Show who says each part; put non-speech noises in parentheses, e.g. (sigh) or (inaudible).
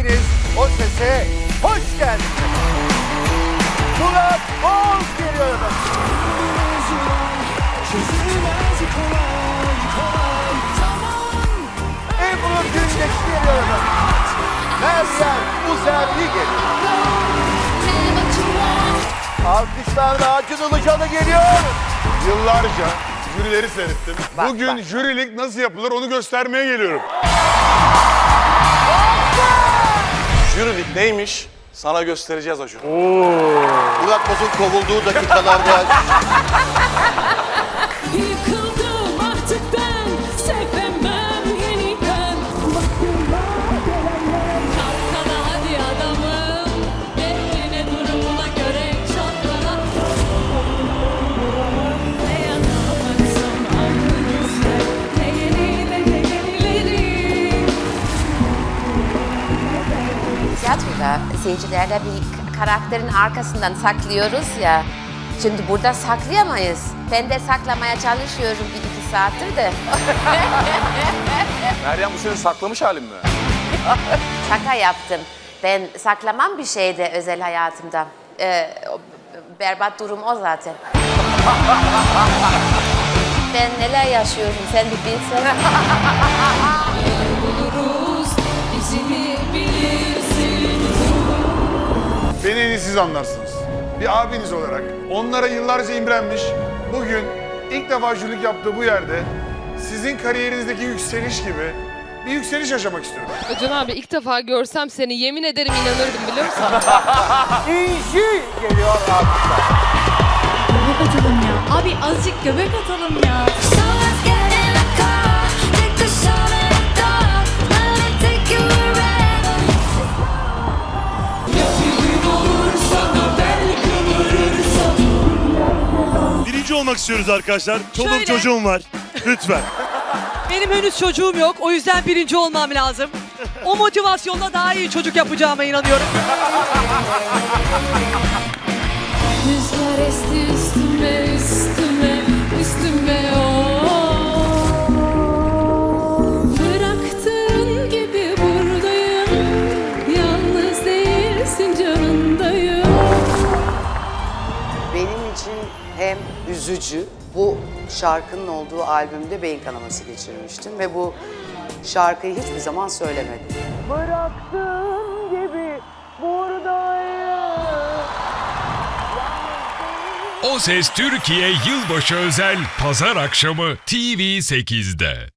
Speaker 1: Hepiniz o sese hoş geldiniz. Murat Boz geliyor efendim. Ebru Gündeş geliyor efendim. Meryem Uzerli geliyor. Alkışlarla Acun Ilıcalı geliyor.
Speaker 2: Yıllarca jürileri seyrettim.
Speaker 1: Bak,
Speaker 2: Bugün
Speaker 1: bak.
Speaker 2: jürilik nasıl yapılır onu göstermeye geliyorum.
Speaker 3: Jürilik neymiş? Sana göstereceğiz Acun.
Speaker 1: Murat Boz'un kovulduğu dakikalarda (laughs)
Speaker 4: tiyatroda seyircilerle bir karakterin arkasından saklıyoruz ya. Şimdi burada saklayamayız. Ben de saklamaya çalışıyorum bir iki saattir de. (laughs)
Speaker 3: Meryem bu senin saklamış halin mi? (laughs)
Speaker 4: Şaka yaptım. Ben saklamam bir şeyde özel hayatımda. Ee, berbat durum o zaten. (laughs) ben neler yaşıyorum sen bir bilsen.
Speaker 2: Siz anlarsınız. Bir abiniz olarak onlara yıllarca imrenmiş, bugün ilk defa jürilik yaptığı bu yerde sizin kariyerinizdeki yükseliş gibi bir yükseliş yaşamak istiyorum.
Speaker 5: Acun abi ilk defa görsem seni yemin ederim inanırdım biliyor musun? (laughs)
Speaker 1: İnci geliyor alkışlar.
Speaker 6: Göbek atalım ya. Abi azıcık göbek atalım ya.
Speaker 7: Birinci olmak istiyoruz arkadaşlar. Çoluğum
Speaker 8: Şöyle.
Speaker 7: çocuğum var. Lütfen.
Speaker 8: Benim henüz çocuğum yok. O yüzden birinci olmam lazım. O motivasyonla daha iyi çocuk yapacağıma inanıyorum.
Speaker 9: Hem üzücü, bu şarkının olduğu albümde beyin kanaması geçirmiştim ve bu şarkıyı hiçbir zaman söylemedim. Bıraktığın gibi buradayım.
Speaker 10: O Ses Türkiye Yılbaşı Özel Pazar akşamı TV8'de.